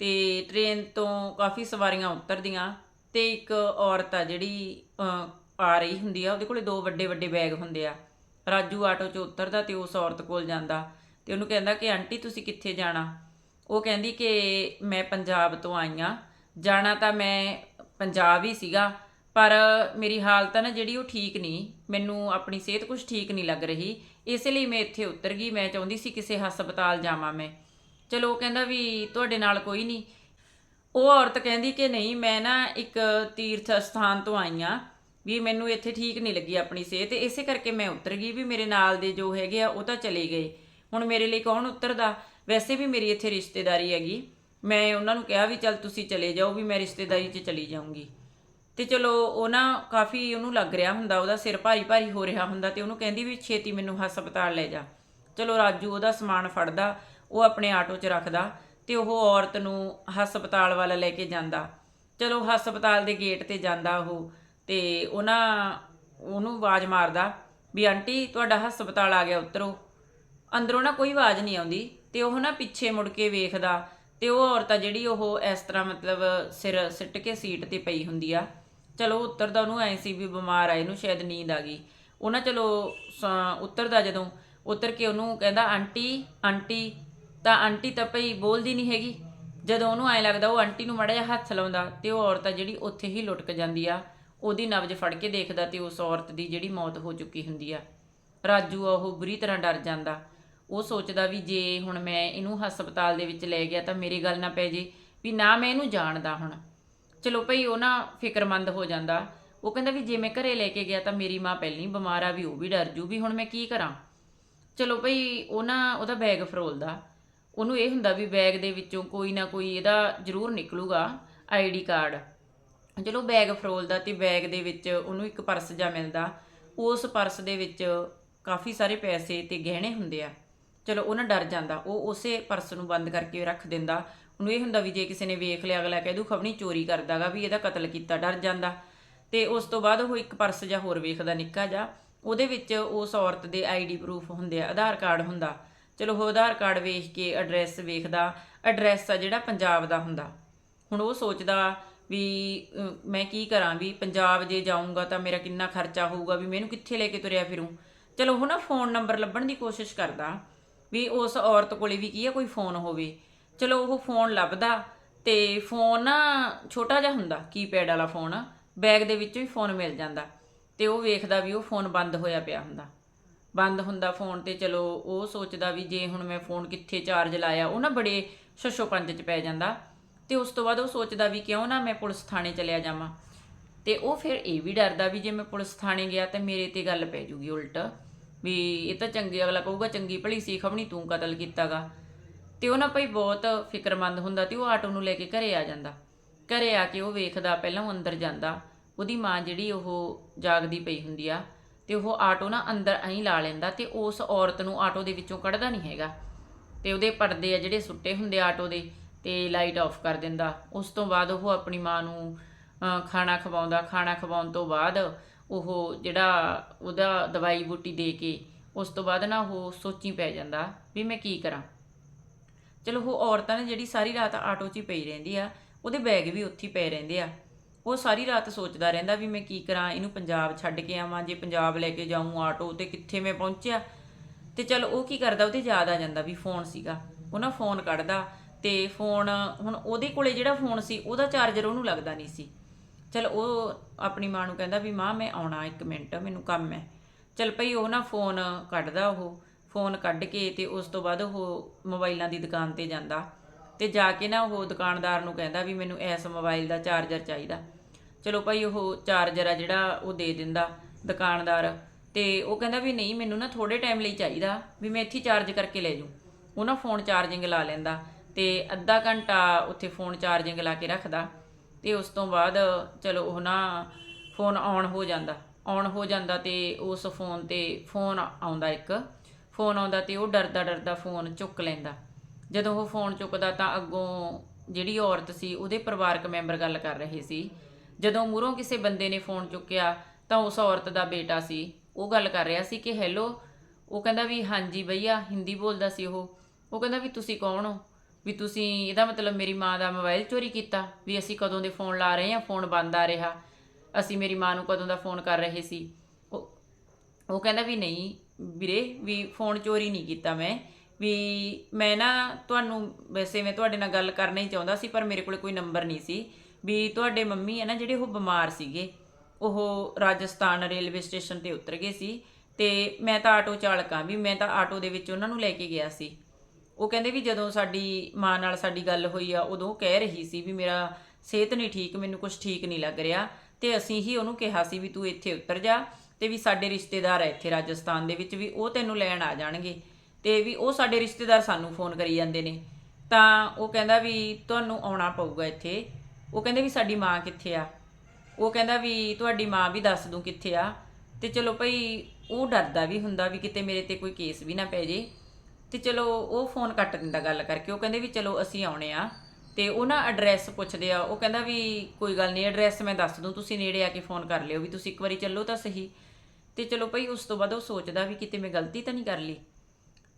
ਤੇ ਟ੍ਰੇਨ ਤੋਂ ਕਾਫੀ ਸਵਾਰੀਆਂ ਉਤਰਦੀਆਂ, ਤੇ ਇੱਕ ਔਰਤ ਆ ਜਿਹੜੀ ਆ ਰਹੀ ਹੁੰਦੀ ਆ, ਉਹਦੇ ਕੋਲੇ ਦੋ ਵੱਡੇ ਵੱਡੇ ਬੈਗ ਹੁੰਦੇ ਆ। ਰਾਜੂ ਆਟੋ 'ਚ ਉਤਰਦਾ ਤੇ ਉਸ ਔਰਤ ਕੋਲ ਜਾਂਦਾ, ਤੇ ਉਹਨੂੰ ਕਹਿੰਦਾ ਕਿ, ਆਂਟੀ, ਤੁਸੀਂ ਕਿੱਥੇ ਜਾਣਾ? ਉਹ ਕਹਿੰਦੀ ਕਿ, ਮੈਂ ਪੰਜਾਬ ਤੋਂ ਆਈ ਆ। ਜਾਣਾ ਤਾਂ ਮੈਂ ਪੰਜਾਬ ਹੀ ਸੀਗਾ, ਪਰ ਮੇਰੀ ਹਾਲਤ ਆ ਨਾ ਜਿਹੜੀ ਉਹ ਠੀਕ ਨਹੀਂ, ਮੈਨੂੰ ਆਪਣੀ ਸਿਹਤ ਕੁਝ ਠੀਕ ਨਹੀਂ ਲੱਗ ਰਹੀ ਇਸੇ ਲਈ ਮੈਂ ਇੱਥੇ ਉਤਰ ਗਈ, ਮੈਂ ਚਾਹੁੰਦੀ ਸੀ ਕਿਸੇ ਹਸਪਤਾਲ ਜਾਵਾਂ ਮੈਂ। ਚਲੋ ਉਹ ਕਹਿੰਦਾ ਵੀ ਤੁਹਾਡੇ ਨਾਲ ਕੋਈ ਨਹੀਂ। ਉਹ ਔਰਤ ਕਹਿੰਦੀ ਕਿ ਨਹੀਂ, ਮੈਂ ਨਾ ਇੱਕ ਤੀਰਥ ਸਥਾਨ ਤੋਂ ਆਈ ਆ ਵੀ ਮੈਨੂੰ ਇੱਥੇ ਠੀਕ ਨਹੀਂ ਲੱਗੀ ਆਪਣੀ ਸਿਹਤ। ਇਸੇ ਕਰਕੇ ਮੈਂ ਉਤਰ ਗਈ ਵੀ ਮੇਰੇ ਨਾਲ ਦੇ ਜੋ ਹੈਗੇ ਆ, ਉਹ ਤਾਂ ਚਲੇ ਗਏ। ਹੁਣ ਮੇਰੇ ਲਈ ਕੌਣ ਉਤਰਦਾ? ਵੈਸੇ ਵੀ ਮੇਰੀ ਇੱਥੇ ਰਿਸ਼ਤੇਦਾਰੀ ਹੈਗੀ। ਮੈਂ ਉਹਨਾਂ ਨੂੰ ਕਿਹਾ ਵੀ ਚੱਲ ਤੁਸੀਂ ਚਲੇ ਜਾਓ ਵੀ ਮੈਂ ਰਿਸ਼ਤੇਦਾਰੀ 'ਚ ਚਲੀ ਜਾਊਂਗੀ। ਤੇ ਚਲੋ ਉਹ ਨਾ ਕਾਫੀ ਉਹਨੂੰ ਲੱਗ ਰਿਹਾ ਹੁੰਦਾ, ਉਹਦਾ ਸਿਰ ਭਾਰੀ ਭਾਰੀ ਹੋ ਰਿਹਾ ਹੁੰਦਾ ਤੇ ਉਹਨੂੰ ਕਹਿੰਦੀ ਵੀ ਛੇਤੀ ਮੈਨੂੰ ਹਸਪਤਾਲ ਲੈ ਜਾ। ਚਲੋ ਰਾਜੂ ਉਹਦਾ ਸਮਾਨ ਫੜਦਾ, ਉਹ ਆਪਣੇ ਆਟੋ 'ਚ ਰੱਖਦਾ ਤੇ ਉਹ ਔਰਤ ਨੂੰ ਹਸਪਤਾਲ ਵੱਲ ਲੈ ਕੇ ਜਾਂਦਾ। ਚਲੋ ਹਸਪਤਾਲ ਦੇ ਗੇਟ ਤੇ ਜਾਂਦਾ ਉਹ ਤੇ ਉਹਨਾਂ ਉਹਨੂੰ ਆਵਾਜ਼ ਮਾਰਦਾ ਵੀ, ਆਂਟੀ, ਤੁਹਾਡਾ ਹਸਪਤਾਲ ਆ ਗਿਆ, ਉਤਰੋ। ਅੰਦਰੋਂ ਨਾ ਕੋਈ ਆਵਾਜ਼ ਨਹੀਂ ਆਉਂਦੀ ਤੇ ਉਹ ਨਾ ਪਿੱਛੇ ਮੁੜ ਕੇ ਵੇਖਦਾ ਤੇ ਉਹ ਔਰਤ ਆ ਜਿਹੜੀ ਉਹ ਇਸ ਤਰ੍ਹਾਂ ਮਤਲਬ ਸਿਰ ਸਿੱਟ ਕੇ ਸੀਟ ਤੇ ਪਈ ਹੁੰਦੀ ਆ। ਚਲੋ ਉੱਤਰਦਾ ਉਹਨੂੰ ਐ ਸੀ ਵੀ ਬਿਮਾਰ ਆ, ਇਹਨੂੰ ਸ਼ਾਇਦ ਨੀਂਦ ਆ ਗਈ। ਉਹਨਾਂ ਚਲੋ ਸ- ਉਤਰਦਾ ਜਦੋਂ, ਉਤਰ ਕੇ ਉਹਨੂੰ ਕਹਿੰਦਾ, ਆਂਟੀ ਆਂਟੀ। ਤਾਂ ਆਂਟੀ ਤਾਂ ਭਈ ਬੋਲਦੀ ਨਹੀਂ ਹੈਗੀ। ਜਦੋਂ ਉਹਨੂੰ ਐ ਲੱਗਦਾ, ਉਹ ਆਂਟੀ ਨੂੰ ਮੜਾ ਜਿਹਾ ਹੱਥ ਲਾਉਂਦਾ ਤੇ ਉਹ ਔਰਤ ਆ ਜਿਹੜੀ ਉੱਥੇ ਹੀ ਲੁਟਕ ਜਾਂਦੀ ਆ। ਉਹਦੀ ਨਬਜ਼ ਫੜ ਕੇ ਦੇਖਦਾ ਤੇ ਉਸ ਔਰਤ ਦੀ ਜਿਹੜੀ ਮੌਤ ਹੋ ਚੁੱਕੀ ਹੁੰਦੀ ਆ। ਰਾਜੂ ਉਹ ਬੁਰੀ ਤਰ੍ਹਾਂ ਡਰ ਜਾਂਦਾ। ਉਹ ਸੋਚਦਾ ਵੀ ਜੇ ਹੁਣ ਮੈਂ ਇਹਨੂੰ ਹਸਪਤਾਲ ਦੇ ਵਿੱਚ ਲੈ ਗਿਆ ਤਾਂ ਮੇਰੀ ਗੱਲ ਨਾ ਪੈ ਜੇ। ਵੀ ਨਾ ਮੈਂ ਇਹਨੂੰ ਜਾਣਦਾ ਹੁਣ। ਚਲੋ ਭਈ ਉਹ ਨਾ ਫਿਕਰਮੰਦ ਹੋ ਜਾਂਦਾ। ਉਹ ਕਹਿੰਦਾ ਵੀ ਜੇ ਮੈਂ ਘਰੇ ਲੈ ਕੇ ਗਿਆ ਤਾਂ ਮੇਰੀ ਮਾਂ ਪਹਿਲੀ ਬਿਮਾਰ ਆ ਵੀ ਉਹ ਵੀ ਡਰ ਜੂ ਵੀ ਹੁਣ ਮੈਂ ਕੀ ਕਰਾਂ। ਚਲੋ ਭਈ ਉਹ ਨਾ ਉਹਦਾ ਬੈਗ ਫਰੋਲਦਾ। ਉਹਨੂੰ ਇਹ ਹੁੰਦਾ ਵੀ ਬੈਗ ਦੇ ਵਿੱਚੋਂ ਕੋਈ ਨਾ ਕੋਈ ਇਹਦਾ ਜ਼ਰੂਰ ਨਿਕਲੂਗਾ ਆਈਡੀ ਕਾਰਡ ਚਲੋ ਬੈਗ ਫਰੋਲਦਾ ਤੇ ਬੈਗ ਦੇ ਵਿੱਚ ਉਹਨੂੰ ਇੱਕ ਪਰਸ ਜਾ ਮਿਲਦਾ। ਉਸ ਪਰਸ ਦੇ ਵਿੱਚ ਕਾਫੀ ਸਾਰੇ ਪੈਸੇ ਤੇ ਗਹਿਣੇ ਹੁੰਦੇ ਆ। ਚਲੋ ਉਹ ਨਾ ਡਰ ਜਾਂਦਾ। ਉਹ ਉਸੇ ਪਰਸ ਨੂੰ ਬੰਦ ਕਰਕੇ ਰੱਖ ਦਿੰਦਾ। ਉਹਨੂੰ ਇਹ ਹੁੰਦਾ ਵੀ ਜੇ ਕਿਸੇ ਨੇ ਵੇਖ ਲਿਆ, ਅਗਲਾ ਕਹਿ ਦੂ ਖਬਣੀ ਚੋਰੀ ਕਰਦਾਗਾ ਵੀ ਇਹਦਾ ਕਤਲ ਕੀਤਾ, ਡਰ ਜਾਂਦਾ। ਤੇ ਉਸ ਤੋਂ ਬਾਅਦ ਉਹ ਇੱਕ ਪਰਸ ਜਾਂ ਹੋਰ ਵੇਖਦਾ ਨਿੱਕਾ ਜਿਹਾ, ਉਹਦੇ ਵਿੱਚ ਉਸ ਔਰਤ ਦੇ ਆਈਡੀ ਪ੍ਰੂਫ ਹੁੰਦੇ ਆ, ਆਧਾਰ ਕਾਰਡ ਹੁੰਦਾ। ਚਲੋ ਉਹ ਆਧਾਰ ਕਾਰਡ ਵੇਖ ਕੇ ਐਡਰੈਸ ਵੇਖਦਾ ਐਡਰੈਸ ਆ ਜਿਹੜਾ ਪੰਜਾਬ ਦਾ ਹੁੰਦਾ। ਹੁਣ ਉਹ ਸੋਚਦਾ ਵੀ ਮੈਂ ਕੀ ਕਰਾਂ ਵੀ ਪੰਜਾਬ ਜੇ ਜਾਊਂਗਾ ਤਾਂ ਮੇਰਾ ਕਿੰਨਾ ਖਰਚਾ ਹੋਊਗਾ, ਵੀ ਮੈਨੂੰ ਕਿੱਥੇ ਲੈ ਕੇ ਤੁਰਿਆ ਫਿਰੂੰ। ਚਲੋ ਉਹ ਨਾ ਫੋਨ ਨੰਬਰ ਲੱਭਣ ਦੀ ਕੋਸ਼ਿਸ਼ ਕਰਦਾ ਵੀ ਉਸ ਔਰਤ ਕੋਲੇ ਵੀ ਕੀ ਹੈ ਕੋਈ ਫੋਨ ਹੋਵੇ। ਚਲੋ ਉਹ ਫੋਨ ਲੱਭਦਾ ਤੇ ਫੋਨ ਨਾ ਛੋਟਾ ਜਿਹਾ ਹੁੰਦਾ ਕੀਪੈਡ ਵਾਲਾ ਫੋਨ, ਬੈਗ ਦੇ ਵਿੱਚੋਂ ਹੀ ਫੋਨ ਮਿਲ ਜਾਂਦਾ ਤੇ ਉਹ ਵੇਖਦਾ ਵੀ ਉਹ ਫੋਨ ਬੰਦ ਹੋਇਆ ਪਿਆ ਹੁੰਦਾ। ਬੰਦ ਹੁੰਦਾ ਫੋਨ ਤੇ ਚਲੋ ਉਹ ਸੋਚਦਾ ਵੀ ਜੇ ਹੁਣ ਮੈਂ ਫੋਨ ਕਿੱਥੇ ਚਾਰਜ ਲਾਇਆ, ਉਹ ਨਾ ਬੜੇ ਸ਼ਸ਼ੋ ਪੰਜ ਚ ਪੈ ਜਾਂਦਾ ਤੇ ਉਸ ਤੋਂ ਬਾਅਦ ਉਹ ਸੋਚਦਾ ਵੀ ਕਿਉਂ ਨਾ ਮੈਂ ਪੁਲਿਸ ਥਾਣੇ ਚਲਿਆ ਜਾਵਾਂ। ਤੇ ਉਹ ਫਿਰ ਇਹ ਵੀ ਡਰਦਾ ਵੀ ਜੇ ਮੈਂ ਪੁਲਿਸ ਥਾਣੇ ਗਿਆ ਤਾਂ ਮੇਰੇ ਤੇ ਗੱਲ ਪੈ ਜੂਗੀ ਉਲਟ, ਵੀ ਇਹ ਤਾਂ ਚੰਗੇ ਅਗਲਾ ਕਹੂਗਾ, ਚੰਗੀ ਭਲੀ ਸੀ ਖਬਣੀ ਤੂੰ ਕਤਲ ਕੀਤਾਗਾ। ਤੇ ਉਹ ਨਾ ਭਾਈ ਬਹੁਤ ਫਿਕਰਮੰਦ ਹੁੰਦਾ ਤੇ ਉਹ ਆਟੋ ਨੂੰ ਲੈ ਕੇ ਘਰੇ ਆ ਜਾਂਦਾ। ਘਰੇ ਆ ਕੇ ਉਹ ਵੇਖਦਾ, ਪਹਿਲਾਂ ਉਹ ਅੰਦਰ ਜਾਂਦਾ। ਉਹਦੀ ਮਾਂ ਜਿਹੜੀ ਉਹ ਜਾਗਦੀ ਪਈ ਹੁੰਦੀ ਆ ਤੇ ਉਹ ਆਟੋ ਨਾ ਅੰਦਰ ਐਂ ਲਾ ਲੈਂਦਾ ਤੇ ਉਸ ਔਰਤ ਨੂੰ ਆਟੋ ਦੇ ਵਿੱਚੋਂ ਕੱਢਦਾ ਨਹੀਂ ਹੈਗਾ। ਤੇ ਉਹਦੇ ਪਰਦੇ ਆ ਜਿਹੜੇ ਸੁੱਟੇ ਹੁੰਦੇ ਆਟੋ ਦੇ ਤੇ ਲਾਈਟ ਆਫ ਕਰ ਦਿੰਦਾ। ਉਸ ਤੋਂ ਬਾਅਦ ਉਹ ਆਪਣੀ ਮਾਂ ਨੂੰ ਖਾਣਾ ਖਵਾਉਂਦਾ। ਖਾਣਾ ਖਵਾਉਣ ਤੋਂ ਬਾਅਦ ਉਹ ਜਿਹੜਾ ਉਹਦਾ ਦਵਾਈ ਬੂਟੀ ਦੇ ਕੇ ਉਸ ਤੋਂ ਬਾਅਦ ਨਾ ਉਹ ਸੋਚੀ ਪੈ ਜਾਂਦਾ ਵੀ ਮੈਂ ਕੀ ਕਰਾਂ। ਚਲੋ ਉਹ ਔਰਤਾਂ ਨੇ ਜਿਹੜੀ ਸਾਰੀ ਰਾਤ ਆਟੋ 'ਚ ਹੀ ਪਈ ਰਹਿੰਦੀ ਆ, ਉਹਦੇ ਬੈਗ ਵੀ ਉੱਥੇ ਹੀ ਪਏ ਰਹਿੰਦੇ ਆ। ਉਹ ਸਾਰੀ ਰਾਤ ਸੋਚਦਾ ਰਹਿੰਦਾ ਵੀ ਮੈਂ ਕੀ ਕਰਾਂ, ਇਹਨੂੰ ਪੰਜਾਬ ਛੱਡ ਕੇ ਆਵਾਂ, ਜੇ ਪੰਜਾਬ ਲੈ ਕੇ ਜਾਊਂ ਆਟੋ ਤੇ ਕਿੱਥੇ ਮੈਂ ਪਹੁੰਚਿਆ? ਤੇ ਚਲ ਉਹ ਕੀ ਕਰਦਾ, ਉਹਦੇ ਯਾਦ ਆ ਜਾਂਦਾ ਵੀ ਫੋਨ ਸੀਗਾ। ਉਹ ਨਾ ਫੋਨ ਕੱਢਦਾ ਤੇ ਫੋਨ, ਹੁਣ ਉਹਦੇ ਕੋਲੇ ਜਿਹੜਾ ਫੋਨ ਸੀ, ਉਹਦਾ ਚਾਰਜਰ ਉਹਨੂੰ ਲੱਗਦਾ ਨਹੀਂ ਸੀ। ਚਲ ਉਹ ਆਪਣੀ ਮਾਂ ਨੂੰ ਕਹਿੰਦਾ ਵੀ ਮਾਂ, ਮੈਂ ਆਉਣਾ ਇੱਕ ਮਿੰਟ, ਮੈਨੂੰ ਕੰਮ ਹੈ। ਚਲ ਭਈ ਉਹ ਨਾ ਫੋਨ ਕੱਢਦਾ ਉਹ ਫੋਨ ਕੱਢ ਕੇ ਤੇ ਉਸ ਤੋਂ ਬਾਅਦ ਉਹ ਮੋਬਾਈਲਾਂ ਦੀ ਦੁਕਾਨ ਤੇ ਜਾਂਦਾ। ਤੇ ਜਾ ਕੇ ਨਾ ਉਹ ਦੁਕਾਨਦਾਰ ਨੂੰ ਕਹਿੰਦਾ ਵੀ ਮੈਨੂੰ ਇਸ ਮੋਬਾਈਲ ਦਾ ਚਾਰਜਰ ਚਾਹੀਦਾ। ਚਲੋ ਭਾਈ ਉਹ ਚਾਰਜਰ ਆ ਜਿਹੜਾ ਉਹ ਦੇ ਦਿੰਦਾ ਦੁਕਾਨਦਾਰ। ਤੇ ਉਹ ਕਹਿੰਦਾ ਵੀ ਨਹੀਂ, ਮੈਨੂੰ ਨਾ ਥੋੜੇ ਟਾਈਮ ਲਈ ਚਾਹੀਦਾ ਵੀ ਮੈਂ ਇੱਥੇ ਚਾਰਜ ਕਰਕੇ ਲੈ ਜੂ ਉਹ ਨਾ ਫੋਨ ਚਾਰਜਿੰਗ ਲਾ ਲੈਂਦਾ ਤੇ ਅੱਧਾ ਘੰਟਾ ਉੱਥੇ ਫੋਨ ਚਾਰਜਿੰਗ ਲਾ ਕੇ ਰੱਖਦਾ। ਤੇ ਉਸ ਤੋਂ ਬਾਅਦ ਚਲੋ ਉਹ ਨਾ ਫੋਨ ਆਨ ਹੋ ਜਾਂਦਾ। ਆਨ ਹੋ ਜਾਂਦਾ ਤੇ ਉਸ ਫੋਨ ਤੇ ਫੋਨ ਆਉਂਦਾ ਇੱਕ। ਫੋਨ ਆਉਂਦਾ ਤੇ ਉਹ ਡਰਦਾ ਡਰਦਾ ਫੋਨ ਚੁੱਕ ਲੈਂਦਾ। ਜਦੋਂ ਉਹ ਫੋਨ ਚੁੱਕਦਾ ਤਾਂ ਅੱਗੋਂ ਜਿਹੜੀ ਔਰਤ ਸੀ, ਉਹਦੇ ਪਰਿਵਾਰਕ ਮੈਂਬਰ ਗੱਲ ਕਰ ਰਹੇ ਸੀ। ਜਦੋਂ ਮੂਹਰੋਂ ਕਿਸੇ ਬੰਦੇ ਨੇ ਫੋਨ ਚੁੱਕਿਆ ਤਾਂ ਉਸ ਔਰਤ ਦਾ ਬੇਟਾ ਸੀ, ਉਹ ਗੱਲ ਕਰ ਰਿਹਾ ਸੀ ਕਿ, ਹੈਲੋ। ਉਹ ਕਹਿੰਦਾ ਵੀ, ਹਾਂਜੀ ਭਈਆ, ਹਿੰਦੀ ਬੋਲਦਾ ਸੀ ਉਹ। ਉਹ ਕਹਿੰਦਾ ਵੀ, ਤੁਸੀਂ ਕੌਣ ਹੋ? ਵੀ, ਤੁਸੀਂ, ਇਹਦਾ ਮਤਲਬ ਮੇਰੀ ਮਾਂ ਦਾ ਮੋਬਾਈਲ ਚੋਰੀ ਕੀਤਾ। ਵੀ ਅਸੀਂ ਕਦੋਂ ਦੇ ਫੋਨ ਲਾ ਰਹੇ ਹਾਂ, ਫੋਨ ਬੰਦ ਆ ਰਿਹਾ। ਅਸੀਂ ਮੇਰੀ ਮਾਂ ਨੂੰ ਕਦੋਂ ਦਾ ਫੋਨ ਕਰ ਰਹੇ ਸੀ? ਉਹ ਉਹ ਕਹਿੰਦਾ ਵੀ, ਨਹੀਂ ਵੀਰੇ, ਵੀ ਫੋਨ ਚੋਰੀ ਨਹੀਂ ਕੀਤਾ ਮੈਂ। ਵੀ ਮੈਂ ਨਾ ਤੁਹਾਨੂੰ ਵੈਸੇ ਮੈਂ ਤੁਹਾਡੇ ਨਾਲ ਗੱਲ ਕਰਨਾ ਹੀ ਚਾਹੁੰਦਾ ਸੀ, ਪਰ ਮੇਰੇ ਕੋਲ ਕੋਈ ਨੰਬਰ ਨਹੀਂ ਸੀ। ਵੀ ਤੁਹਾਡੇ ਮੰਮੀ ਹੈ ਨਾ, ਜਿਹੜੇ ਉਹ ਬਿਮਾਰ ਸੀਗੇ, ਉਹ ਰਾਜਸਥਾਨ ਰੇਲਵੇ ਸਟੇਸ਼ਨ ਤੇ ਉਤਰ ਗਏ ਸੀ। ਤੇ ਮੈਂ ਤਾਂ ਆਟੋ ਚਾਲਕ ਹਾਂ ਵੀ, ਮੈਂ ਤਾਂ ਆਟੋ ਦੇ ਵਿੱਚ ਉਹਨਾਂ ਨੂੰ ਲੈ ਕੇ ਗਿਆ ਸੀ। ਉਹ ਕਹਿੰਦੇ ਵੀ ਜਦੋਂ ਸਾਡੀ ਮਾਂ ਨਾਲ ਸਾਡੀ ਗੱਲ ਹੋਈ ਆ, ਉਦੋਂ ਕਹਿ ਰਹੀ ਸੀ ਵੀ ਮੇਰਾ ਸਿਹਤ ਨਹੀਂ ਠੀਕ, ਮੈਨੂੰ ਕੁਝ ਠੀਕ ਨਹੀਂ ਲੱਗ ਰਿਹਾ। ਤੇ ਅਸੀਂ ਹੀ ਉਹਨੂੰ ਕਿਹਾ ਸੀ ਵੀ ਤੂੰ ਇੱਥੇ ਉਤਰ ਜਾ। ਤੇ ਵੀ ਸਾਡੇ ਰਿਸ਼ਤੇਦਾਰ ਆ ਇੱਥੇ ਰਾਜਸਥਾਨ ਦੇ ਵਿੱਚ ਵੀ ਉਹ ਤੈਨੂੰ ਲੈਣ ਆ ਜਾਣਗੇ ਤੇ ਵੀ ਉਹ ਸਾਡੇ ਰਿਸ਼ਤੇਦਾਰ ਸਾਨੂੰ ਫੋਨ ਕਰੀ ਜਾਂਦੇ ਨੇ। ਤਾਂ ਉਹ ਕਹਿੰਦਾ ਵੀ ਤੁਹਾਨੂੰ ਆਉਣਾ ਪਊਗਾ ਇੱਥੇ। ਉਹ ਕਹਿੰਦੇ ਵੀ ਸਾਡੀ ਮਾਂ ਕਿੱਥੇ ਆ? ਉਹ ਕਹਿੰਦਾ ਵੀ ਤੁਹਾਡੀ ਮਾਂ ਵੀ ਦੱਸ ਦੂੰ ਕਿੱਥੇ ਆ। ਤੇ ਚਲੋ ਭਈ ਉਹ ਡਰਦਾ ਵੀ ਹੁੰਦਾ ਵੀ ਕਿਤੇ ਮੇਰੇ ਤੇ ਕੋਈ ਕੇਸ ਵੀ ਨਾ ਪੈ ਜੇ। ਤੇ ਚਲੋ ਉਹ ਫੋਨ ਕੱਟ ਦਿੰਦਾ ਗੱਲ ਕਰਕੇ। ਉਹ ਕਹਿੰਦੇ ਵੀ ਚਲੋ ਅਸੀਂ ਆਉਣੇ ਆ। ਤੇ ਉਹ ਨਾ ਐਡਰੈਸ ਪੁੱਛਦੇ ਆ, ਉਹ ਕਹਿੰਦਾ ਵੀ ਕੋਈ ਗੱਲ ਨਹੀਂ ਐਡਰੈਸ ਮੈਂ ਦੱਸ ਦੂੰ, ਤੁਸੀਂ ਨੇੜੇ ਆ ਕੇ ਫੋਨ ਕਰ ਲਿਓ ਵੀ ਤੁਸੀਂ ਇੱਕ ਵਾਰੀ ਚੱਲੋ ਤਾਂ ਸਹੀ। ਤੇ ਚਲੋ ਭਈ, ਉਸ ਤੋਂ ਬਾਅਦ ਉਹ ਸੋਚਦਾ ਵੀ ਕਿਤੇ ਮੈਂ ਗਲਤੀ ਤਾਂ ਨਹੀਂ ਕਰ ਲਈ।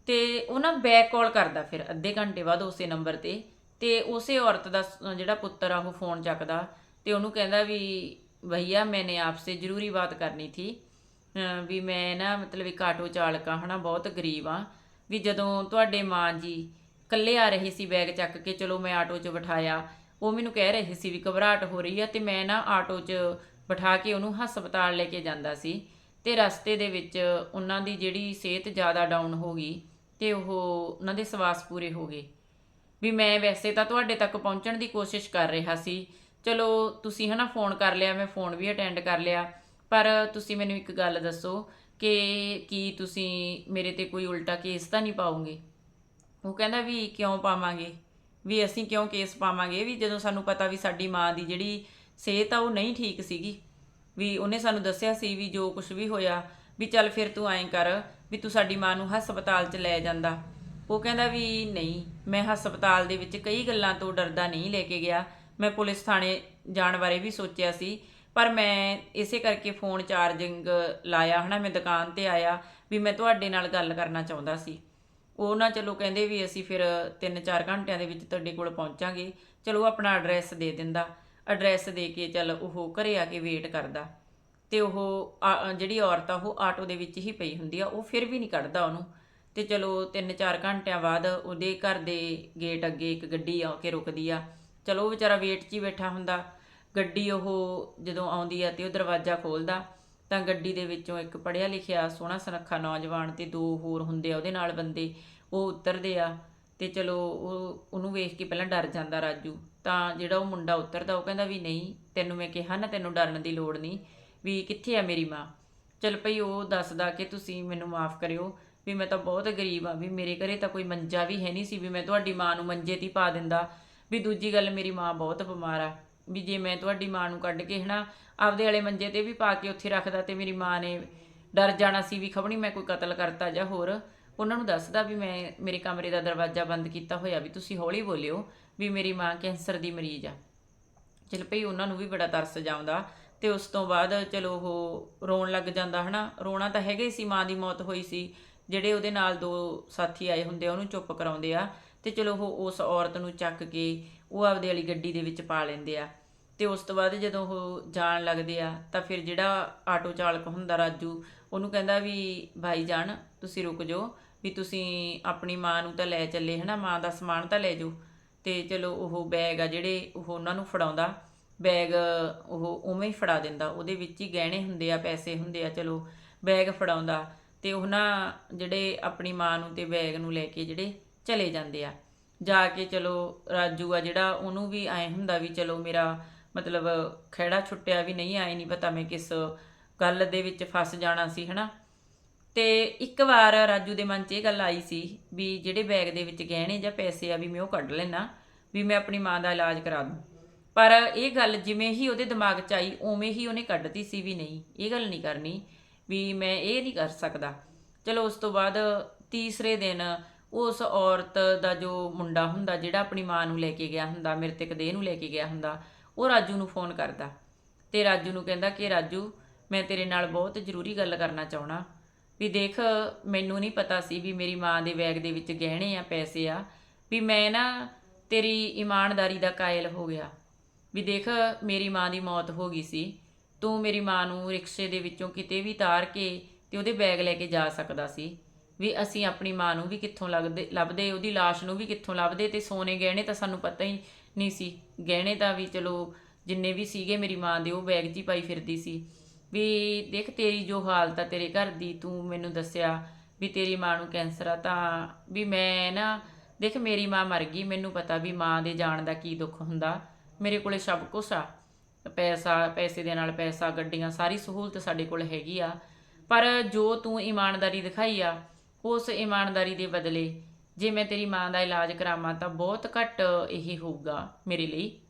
ਤੇ ਉਹ ਨਾ ਬੈਕ ਕਾਲ ਕਰਦਾ ਫਿਰ, ਅੱਧੇ ਘੰਟੇ ਬਾਅਦ ਉਸੇ ਨੰਬਰ ਤੇ। ਤੇ ਉਸੇ ਔਰਤ ਦਾ ਜਿਹੜਾ ਪੁੱਤਰ ਆ, ਉਹ ਫੋਨ ਚੱਕਦਾ ਤੇ ਉਹਨੂੰ ਕਹਿੰਦਾ ਵੀ, ਭਈਆ, ਮੈਨੇ ਆਪਸੇ ਜ਼ਰੂਰੀ ਬਾਤ ਕਰਨੀ ਥੀ ਵੀ ਮੈਂ ਨਾ ਮਤਲਬ ਇੱਕ ਆਟੋ ਚਾਲਕ ਆ, ਹਨਾ, ਬਹੁਤ ਗਰੀਬ ਆ, ਵੀ ਜਦੋਂ ਤੁਹਾਡੇ ਮਾਂ ਜੀ ਇਕੱਲੇ ਆ ਰਹੇ ਸੀ ਬੈਗ ਚੱਕ ਕੇ, ਚਲੋ ਮੈਂ ਆਟੋ 'ਚ ਬਿਠਾਇਆ। ਉਹ ਮੈਨੂੰ ਕਹਿ ਰਹੇ ਸੀ ਵੀ ਘਬਰਾਹਟ ਹੋ ਰਹੀ ਆ ਤੇ ਮੈਂ ਨਾ ਆਟੋ 'ਚ ਬਿਠਾ ਕੇ ਉਹਨੂੰ ਹਸਪਤਾਲ ਲੈ ਕੇ ਜਾਂਦਾ ਸੀ ਤੇ ਰਸਤੇ ਦੇ ਵਿੱਚ ਉਹਨਾਂ ਦੀ ਜਿਹੜੀ ਸਿਹਤ ਜ਼ਿਆਦਾ ਡਾਊਨ ਹੋ ਗਈ ਤੇ ਉਹ ਉਹਨਾਂ ਦੇ ਸਵਾਸ ਪੂਰੇ ਹੋ ਗਏ। ਵੀ ਮੈਂ ਵੈਸੇ ਤਾਂ ਤੁਹਾਡੇ ਤੱਕ ਪਹੁੰਚਣ ਦੀ ਕੋਸ਼ਿਸ਼ ਕਰ ਰਿਹਾ ਸੀ। ਚਲੋ ਤੁਸੀਂ ਹਨਾ ਫੋਨ ਕਰ ਲਿਆ, ਮੈਂ ਫੋਨ ਵੀ ਅਟੈਂਡ ਕਰ ਲਿਆ। ਪਰ ਤੁਸੀਂ ਮੈਨੂੰ ਇੱਕ ਗੱਲ ਦੱਸੋ ਕਿ ਕੀ ਤੁਸੀਂ ਮੇਰੇ ਤੇ ਕੋਈ ਉਲਟਾ ਕੇਸ ਤਾਂ ਨਹੀਂ ਪਾਉਂਗੇ ਉਹ ਕਹਿੰਦਾ ਵੀ ਕਿਉਂ ਪਾਵਾਂਗੇ? ਵੀ ਅਸੀਂ ਕਿਉਂ ਕੇਸ ਪਾਵਾਂਗੇ? ਵੀ ਜਦੋਂ ਸਾਨੂੰ ਪਤਾ ਵੀ ਸਾਡੀ ਮਾਂ ਦੀ ਜਿਹੜੀ ਸਿਹਤ ਆ, ਉਹ ਨਹੀਂ ਠੀਕ ਸੀਗੀ। ਵੀ ਉਹਨੇ ਸਾਨੂੰ ਦੱਸਿਆ ਸੀ ਵੀ ਜੋ ਕੁਝ ਵੀ ਹੋਇਆ, ਵੀ ਚੱਲ ਫਿਰ ਤੂੰ ਐਂ ਕਰ ਵੀ ਤੂੰ ਸਾਡੀ ਮਾਂ ਨੂੰ ਹਸਪਤਾਲ 'ਚ ਲੈ ਜਾਂਦਾ। ਉਹ ਕਹਿੰਦਾ ਵੀ ਨਹੀਂ, ਮੈਂ ਹਸਪਤਾਲ ਦੇ ਵਿੱਚ ਕਈ ਗੱਲਾਂ ਤੋਂ ਡਰਦਾ ਨਹੀਂ ਲੈ ਕੇ ਗਿਆ। ਮੈਂ ਪੁਲਿਸ ਥਾਣੇ ਜਾਣ ਬਾਰੇ ਵੀ ਸੋਚਿਆ ਸੀ, ਪਰ ਮੈਂ ਇਸੇ ਕਰਕੇ ਫੋਨ ਚਾਰਜਿੰਗ ਲਾਇਆ ਹਨਾ, ਮੈਂ ਦੁਕਾਨ ਤੇ ਆਇਆ ਵੀ ਮੈਂ ਤੁਹਾਡੇ ਨਾਲ ਗੱਲ ਕਰਨਾ ਚਾਹੁੰਦਾ ਸੀ। ਉਹ ਨਾ ਚਲੋ ਕਹਿੰਦੇ ਵੀ ਅਸੀਂ ਫਿਰ 3-4 ਘੰਟਿਆਂ ਦੇ ਵਿੱਚ ਤੁਹਾਡੇ ਕੋਲ ਪਹੁੰਚਾਂਗੇ। ਚਲੋ ਉਹ ਆਪਣਾ ਐਡਰੈਸ ਦੇ ਦਿੰਦਾ। ਐਡਰੈਸ ਦੇ ਕੇ ਚੱਲ ਉਹ ਘਰੇ ਆ ਕੇ ਵੇਟ ਕਰਦਾ। ਤੇ ਉਹ ਆ- ਜਿਹੜੀ ਔਰਤ ਆ, ਉਹ ਆਟੋ ਦੇ ਵਿੱਚ ਹੀ ਪਈ ਹੁੰਦੀ ਆ, ਉਹ ਫਿਰ ਵੀ ਨਹੀਂ ਕੱਢਦਾ ਉਹਨੂੰ। ਤੇ ਚਲੋ 3-4 ਘੰਟਿਆਂ ਬਾਅਦ ਉਹਦੇ ਘਰ ਦੇ ਗੇਟ ਅੱਗੇ ਇੱਕ ਗੱਡੀ ਆ ਕੇ ਰੁਕਦੀ ਆ। ਚਲੋ ਉਹ ਵਿਚਾਰਾ ਵੇਟ 'ਚ ਹੀ ਬੈਠਾ ਹੁੰਦਾ। ਗੱਡੀ ਉਹ ਜਦੋਂ ਆਉਂਦੀ ਆ ਤੇ ਉਹ ਦਰਵਾਜ਼ਾ ਖੋਲਦਾ। ਤਾਂ ਗੱਡੀ ਦੇ ਵਿੱਚੋਂ ਇੱਕ ਪੜ੍ਹਿਆ ਲਿਖਿਆ ਸੋਹਣਾ ਸੁਨੱਖਾ ਨੌਜਵਾਨ ਤੇ ਦੋ ਹੋਰ ਹੁੰਦੇ ਆ, ਉਹਦੇ ਨਾਲ ਬੰਦੇ ਉਹ ਉਤਰਦੇ ਆ ਤੇ ਚਲੋ ਉਹ, ਉਹਨੂੰ ਵੇਖ ਕੇ ਪਹਿਲਾਂ ਡਰ ਜਾਂਦਾ ਰਾਜੂ। ਤਾਂ ਜਿਹੜਾ ਉਹ ਮੁੰਡਾ ਉਤਰਦਾ, ਉਹ ਕਹਿੰਦਾ ਵੀ ਨਹੀਂ, ਤੈਨੂੰ ਮੈਂ ਕਿਹਾ ਨਾ ਤੈਨੂੰ ਡਰਨ ਦੀ ਲੋੜ ਨਹੀਂ, ਵੀ ਕਿੱਥੇ ਆ ਮੇਰੀ ਮਾਂ? ਚਲ ਭਈ ਉਹ ਦੱਸਦਾ ਕਿ ਤੁਸੀਂ ਮੈਨੂੰ ਮਾਫ ਕਰਿਓ, ਵੀ ਮੈਂ ਤਾਂ ਬਹੁਤ ਗਰੀਬ ਆ, ਵੀ ਮੇਰੇ ਘਰੇ ਤਾਂ ਕੋਈ ਮੰਜਾ ਵੀ ਹੈ ਨਹੀਂ ਸੀ, ਵੀ ਮੈਂ ਤੁਹਾਡੀ ਮਾਂ ਨੂੰ ਮੰਜੇ ਤੇ ਪਾ ਦਿੰਦਾ, ਵੀ ਦੂਜੀ ਗੱਲ ਮੇਰੀ ਮਾਂ ਬਹੁਤ ਬਿਮਾਰ ਆ, ਵੀ ਜੇ ਮੈਂ ਤੁਹਾਡੀ ਮਾਂ ਨੂੰ ਕੱਢ ਕੇ ਹਨਾ ਆਪਦੇ ਵਾਲੇ ਮੰਜੇ ਤੇ ਵੀ ਪਾ ਕੇ ਉੱਥੇ ਰੱਖਦਾ ਤੇ ਮੇਰੀ ਮਾਂ ਨੇ ਡਰ ਜਾਣਾ ਸੀ ਵੀ ਖਬਣੀ ਮੈਂ ਕੋਈ ਕਤਲ ਕਰਤਾ ਜਾਂ ਹੋਰ। ਉਹਨਾਂ ਨੂੰ ਦੱਸਦਾ ਵੀ ਮੈਂ, ਮੇਰੇ ਕਮਰੇ ਦਾ ਦਰਵਾਜ਼ਾ ਬੰਦ ਕੀਤਾ ਹੋਇਆ ਵੀ ਤੁਸੀਂ ਹੌਲੀ ਬੋਲਿਓ ਵੀ ਮੇਰੀ ਮਾਂ ਕੈਂਸਰ ਦੀ ਮਰੀਜ਼ ਆ। ਚਲ ਭਈ ਉਹਨਾਂ ਨੂੰ ਵੀ ਬੜਾ ਤਰਸ ਜਾਉਂਦਾ ਤੇ ਉਸ ਤੋਂ ਬਾਅਦ ਚਲੋ ਉਹ ਰੋਣ ਲੱਗ ਜਾਂਦਾ ਹਨਾ। ਰੋਣਾ ਤਾਂ ਹੈਗਾ ਹੀ ਸੀ, ਮਾਂ ਦੀ ਮੌਤ ਹੋਈ ਸੀ। ਜਿਹੜੇ ਉਹਦੇ ਨਾਲ ਦੋ ਸਾਥੀ ਆਏ ਹੁੰਦੇ ਆ, ਉਹਨੂੰ ਚੁੱਪ ਕਰਾਉਂਦੇ ਆ ਤੇ ਚਲੋ ਉਹ ਉਸ ਔਰਤ ਨੂੰ ਚੱਕ ਕੇ ਉਹ ਆਪਦੇ ਵਾਲੀ ਗੱਡੀ ਦੇ ਵਿੱਚ ਪਾ ਲੈਂਦੇ ਆ। ਤੇ ਉਸ ਤੋਂ ਬਾਅਦ ਜਦੋਂ ਉਹ ਜਾਣ ਲੱਗਦੇ ਆ, ਤਾਂ ਫਿਰ ਜਿਹੜਾ ਆਟੋ ਚਾਲਕ ਹੁੰਦਾ ਰਾਜੂ, ਉਹਨੂੰ ਕਹਿੰਦਾ ਵੀ, ਭਾਈ ਜਾਨ, ਤੁਸੀਂ ਰੁਕ ਜਾਓ, ਵੀ ਤੁਸੀਂ ਆਪਣੀ ਮਾਂ ਨੂੰ ਤਾਂ ਲੈ ਚੱਲੇ, ਹਨਾ, ਮਾਂ ਦਾ ਸਮਾਨ ਤਾਂ ਲੈ ਜਾਓ। ਤੇ ਚਲੋ ਉਹ ਬੈਗ ਆ ਜਿਹੜੇ ਉਹ ਉਹਨਾਂ ਨੂੰ ਫੜਾਉਂਦਾ, ਬੈਗ ਉਹ ਉਵੇਂ ਹੀ ਫੜਾ ਦਿੰਦਾ, ਉਹਦੇ ਵਿੱਚ ਹੀ ਗਹਿਣੇ ਹੁੰਦੇ ਆ, ਪੈਸੇ ਹੁੰਦੇ ਆ, ਚਲੋ, ਬੈਗ ਫੜਾਉਂਦਾ, ਤੇ ਉਹਨਾਂ ਜਿਹੜੇ ਆਪਣੀ ਮਾਂ ਨੂੰ ਤੇ ਬੈਗ ਨੂੰ ਲੈ ਕੇ ਜਿਹੜੇ ਚਲੇ ਜਾਂਦੇ ਆ। ਜਾ ਕੇ ਚਲੋ ਰਾਜੂ ਆ ਜਿਹੜਾ, ਉਹਨੂੰ ਵੀ ਐ ਹੁੰਦਾ ਵੀ ਚਲੋ ਮੇਰਾ ਮਤਲਬ ਖਹਿੜਾ ਛੁੱਟਿਆ ਵੀ ਨਹੀਂ, ਆਏ ਨਹੀਂ ਪਤਾ ਮੈਂ ਕਿਸ ਗੱਲ ਦੇ ਵਿੱਚ ਫਸ ਜਾਣਾ ਸੀ, ਹਨਾ? ਤੇ ਇੱਕ ਵਾਰ ਰਾਜੂ ਦੇ ਮਨ 'ਚ ਇਹ ਗੱਲ ਆਈ ਸੀ ਵੀ ਜਿਹੜੇ ਬੈਗ ਦੇ ਵਿੱਚ ਗਹਿਣੇ ਜਾਂ ਪੈਸੇ ਆ ਵੀ ਮੈਂ ਉਹ ਕੱਢ ਲੈਣਾ ਵੀ ਮੈਂ ਆਪਣੀ ਮਾਂ ਦਾ ਇਲਾਜ ਕਰਾ ਦੂੰ। ਪਰ ਇਹ ਗੱਲ ਜਿਵੇਂ ਹੀ ਉਹਦੇ ਦਿਮਾਗ 'ਚ ਆਈ, ਉਵੇਂ ਹੀ ਉਹਨੇ ਕੱਢਤੀ ਸੀ ਵੀ ਨਹੀਂ, ਇਹ ਗੱਲ ਨਹੀਂ ਕਰਨੀ ਵੀ ਮੈਂ ਇਹ ਨਹੀਂ ਕਰ ਸਕਦਾ। ਚਲੋ, ਉਸ ਤੋਂ ਬਾਅਦ ਤੀਸਰੇ ਦਿਨ ਉਸ ਔਰਤ ਦਾ ਜੋ ਮੁੰਡਾ ਹੁੰਦਾ, ਜਿਹੜਾ ਆਪਣੀ ਮਾਂ ਨੂੰ ਲੈ ਕੇ ਗਿਆ ਹੁੰਦਾ, ਮ੍ਰਿਤਕ ਦੇਹ ਨੂੰ ਲੈ ਕੇ ਗਿਆ ਹੁੰਦਾ ਉਹ ਰਾਜੂ ਨੂੰ ਫੋਨ ਕਰਦਾ ਤੇ ਰਾਜੂ ਨੂੰ ਕਹਿੰਦਾ ਕਿ ਰਾਜੂ, ਮੈਂ ਤੇਰੇ ਨਾਲ ਬਹੁਤ ਜ਼ਰੂਰੀ ਗੱਲ ਕਰਨਾ ਚਾਹਣਾ ਵੀ ਦੇਖ, ਮੈਨੂੰ ਨਹੀਂ ਪਤਾ ਸੀ ਵੀ ਮੇਰੀ ਮਾਂ ਦੇ ਬੈਗ ਦੇ ਵਿੱਚ ਗਹਿਣੇ ਆ, ਪੈਸੇ ਆ। ਵੀ ਮੈਂ ਨਾ ਤੇਰੀ ਇਮਾਨਦਾਰੀ ਦਾ ਕਾਇਲ ਹੋ ਗਿਆ। ਵੀ ਦੇਖ, ਮੇਰੀ ਮਾਂ ਦੀ ਮੌਤ ਹੋ ਗਈ ਸੀ। ਤੂੰ ਮੇਰੀ ਮਾਂ ਨੂੰ ਰਿਕਸ਼ੇ ਦੇ ਵਿੱਚੋਂ ਕਿਤੇ ਵੀ ਤਾਰ ਕੇ ਤੇ ਉਹਦੇ ਬੈਗ ਲੈ ਕੇ ਜਾ ਸਕਦਾ ਸੀ। ਵੀ ਅਸੀਂ ਆਪਣੀ ਮਾਂ ਨੂੰ ਵੀ ਕਿੱਥੋਂ ਲੱਭਦੇ ਲੱਭਦੇ, ਉਹਦੀ ਲਾਸ਼ ਨੂੰ ਵੀ ਕਿੱਥੋਂ ਲੱਭਦੇ ਤੇ ਸੋਨੇ ਗਹਿਣੇ ਤਾਂ ਸਾਨੂੰ ਪਤਾ ਹੀ ਨਹੀਂ ਸੀ। ਗਹਿਣੇ ਤਾਂ ਵੀ ਚਲੋ ਜਿੰਨੇ ਵੀ ਸੀਗੇ ਮੇਰੀ ਮਾਂ ਦੇ, ਉਹ ਬੈਗ 'ਚ ਹੀ ਪਾਈ ਫਿਰਦੀ ਸੀ। ਵੀ ਦੇਖ ਤੇਰੀ ਜੋ ਹਾਲਤ ਆ ਤੇਰੇ ਘਰ ਦੀ, ਤੂੰ ਮੈਨੂੰ ਦੱਸਿਆ ਵੀ ਤੇਰੀ ਮਾਂ ਨੂੰ ਕੈਂਸਰ ਆ ਤਾਂ ਵੀ ਮੈਂ ਨਾ, ਦੇਖ ਮੇਰੀ ਮਾਂ ਮਰ ਗਈ, ਮੈਨੂੰ ਪਤਾ ਵੀ ਮਾਂ ਦੇ ਜਾਣ ਦਾ ਕੀ ਦੁੱਖ ਹੁੰਦਾ। ਮੇਰੇ ਕੋਲੇ ਸਭ ਕੁਝ ਆ। ਪੈਸਾ, ਪੈਸੇ ਦੇ ਨਾਲ ਪੈਸਾ, ਗੱਡੀਆਂ, ਸਾਰੀ ਸਹੂਲਤ ਸਾਡੇ ਕੋਲ ਹੈਗੀ ਆ। ਪਰ ਜੋ ਤੂੰ ਇਮਾਨਦਾਰੀ ਦਿਖਾਈ ਆ, ਉਸ ਇਮਾਨਦਾਰੀ ਦੇ ਬਦਲੇ ਜੇ ਮੈਂ ਤੇਰੀ ਮਾਂ ਦਾ ਇਲਾਜ ਕਰਾਵਾਂ ਤਾਂ ਬਹੁਤ ਘੱਟ ਇਹ ਹੋਊਗਾ ਮੇਰੇ ਲਈ।